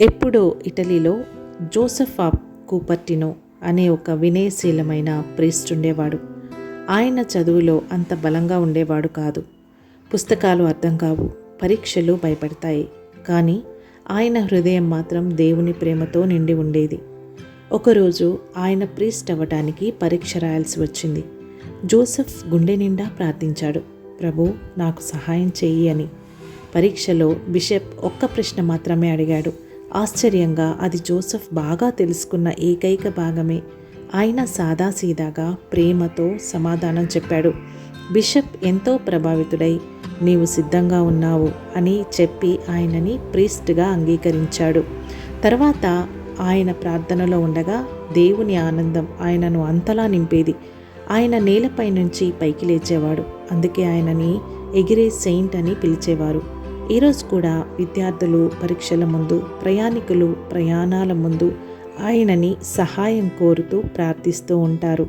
ఎప్పుడో ఇటలీలో Joseph of కూపర్టినో అనే ఒక వినయశీలమైన ప్రీస్ట్ ఉండేవాడు. ఆయన చదువులో అంత బలంగా ఉండేవాడు కాదు. పుస్తకాలు అర్థం కావు పరీక్షలు భయపడతాయి. కానీ ఆయన హృదయం మాత్రం దేవుని ప్రేమతో నిండి ఉండేది. ఒకరోజు ఆయన ప్రీస్ట్ అవ్వటానికి పరీక్ష రాయాల్సి వచ్చింది. జోసెఫ్ గుండె నిండా ప్రార్థించాడు ప్రభు నాకు సహాయం చెయ్యి అని. పరీక్షలో బిషప్ ఒక్క ప్రశ్న మాత్రమే అడిగాడు. ఆశ్చర్యంగా అది జోసెఫ్ బాగా తెలుసుకున్న ఏకైక భాగమే. ఆయన సాదాసీదాగా ప్రేమతో సమాధానం చెప్పాడు. బిషప్ ఎంతో ప్రభావితుడై నీవు సిద్ధంగా ఉన్నావు అని చెప్పి ఆయనని ప్రీస్ట్గా అంగీకరించాడు. తర్వాత ఆయన ప్రార్థనలో ఉండగా దేవుని ఆనందం ఆయనను అంతలా నింపేది. ఆయన నేలపై నుంచి పైకి లేచేవాడు. అందుకే ఆయనని ఎగిరే సెయింట్ అని పిలిచేవారు. ఈరోజు కూడా విద్యార్థులు పరీక్షల ముందు ప్రయాణికులు ప్రయాణాల ముందు ఆయనని సహాయం కోరుతూ ప్రార్థిస్తూ ఉంటారు.